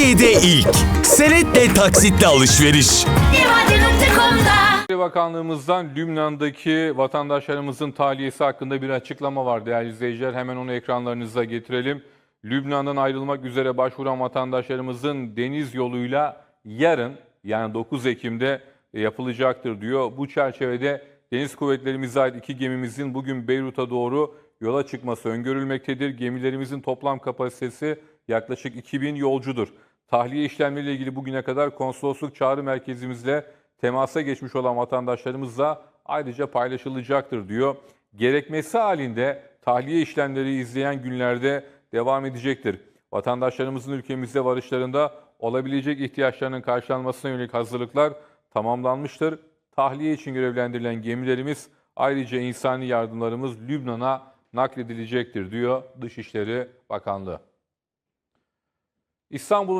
Türkiye'de ilk. Senetle taksitle alışveriş. Bakanlığımızdan Lübnan'daki vatandaşlarımızın tahliyesi hakkında bir açıklama var değerli izleyiciler. Hemen onu ekranlarınıza getirelim. Lübnan'dan ayrılmak üzere başvuran vatandaşlarımızın deniz yoluyla yarın yani 9 Ekim'de yapılacaktır diyor. Bu çerçevede Deniz Kuvvetlerimize ait iki gemimizin bugün Beyrut'a doğru yola çıkması öngörülmektedir. Gemilerimizin toplam kapasitesi yaklaşık 2000 yolcudur. Tahliye işlemleriyle ilgili bugüne kadar konsolosluk çağrı merkezimizle temasa geçmiş olan vatandaşlarımızla ayrıca paylaşılacaktır diyor. Gerekmesi halinde tahliye işlemleri izleyen günlerde devam edecektir. Vatandaşlarımızın ülkemizde varışlarında olabilecek ihtiyaçlarının karşılanmasına yönelik hazırlıklar tamamlanmıştır. Tahliye için görevlendirilen gemilerimiz ayrıca insani yardımlarımız Lübnan'a nakledilecektir diyor Dışişleri Bakanlığı. İstanbul'un